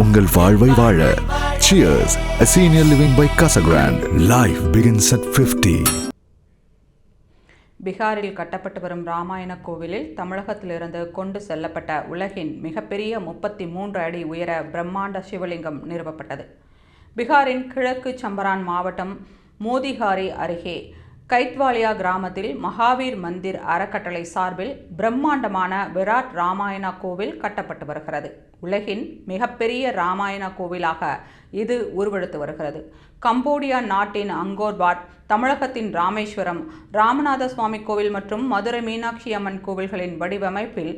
உங்கள் வாழ்வை வாழ cheers a senior living by Casagrande. Life begins at 50. பீகாரில் கட்டப்பட்டு வரும் ராமாயண கோவிலில் தமிழகத்திலிருந்து கொண்டு செல்லப்பட்ட உலகின் மிகப்பெரிய முப்பத்தி மூன்று அடி உயர பிரம்மாண்ட சிவலிங்கம் நிறுவப்பட்டது பீகாரின் கிழக்கு சம்பரான் மாவட்டம் மோதிகாரி அருகே கைத்வாலியா கிராமத்தில் மகாவீர் மந்திர் அறக்கட்டளை சார்பில் பிரம்மாண்டமான விராட் ராமாயணா கோவில் கட்டப்பட்டு வருகிறது. உலகின் மிகப்பெரிய ராமாயண கோவிலாக இது உருவெடுத்து வருகிறது. கம்போடியா நாட்டின் அங்கோர்பாட் தமிழகத்தின் ராமேஸ்வரம் ராமநாத சுவாமி கோவில் மற்றும் மதுரை மீனாட்சி அம்மன் கோவில்களின் வடிவமைப்பில்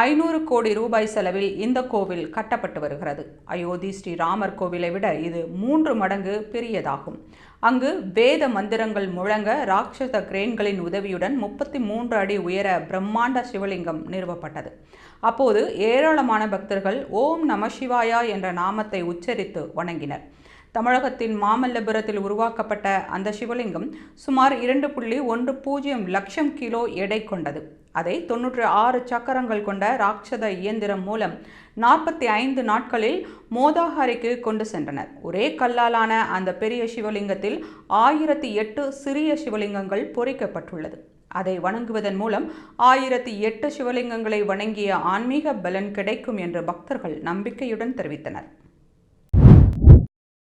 ஐநூறு கோடி ரூபாய் செலவில் இந்த கோவில் கட்டப்பட்டு வருகிறது. அயோத்தி ஸ்ரீராமர் கோவிலை விட இது மூன்று மடங்கு பெரியதாகும். அங்கு வேத மந்திரங்கள் முழங்க ராட்சத கிரேன்களின் உதவியுடன் முப்பத்தி மூன்று அடி உயர பிரம்மாண்ட சிவலிங்கம் நிறுவப்பட்டது. அப்போது ஏராளமான பக்தர்கள் ஓம் நம சிவாயா என்ற நாமத்தை உச்சரித்து வணங்கினர். தமிழகத்தின் மாமல்லபுரத்தில் உருவாக்கப்பட்ட அந்த சிவலிங்கம் சுமார் இரண்டு புள்ளி ஒன்று பூஜ்ஜியம் லட்சம் கிலோ எடை கொண்டது. அதை தொன்னூற்று ஆறு சக்கரங்கள் கொண்ட ராட்சத இயந்திரம் மூலம் நாற்பத்தி ஐந்து நாட்களில் மோதாஹாரிக்கு கொண்டு சென்றனர். ஒரே கல்லாலான அந்த பெரிய சிவலிங்கத்தில் ஆயிரத்தி எட்டு சிறிய சிவலிங்கங்கள் பொறிக்கப்பட்டுள்ளது. அதை வணங்குவதன் மூலம் ஆயிரத்தி எட்டு சிவலிங்கங்களை வணங்கிய ஆன்மீக பலன் கிடைக்கும் என்று பக்தர்கள் நம்பிக்கையுடன் தெரிவித்தனர்.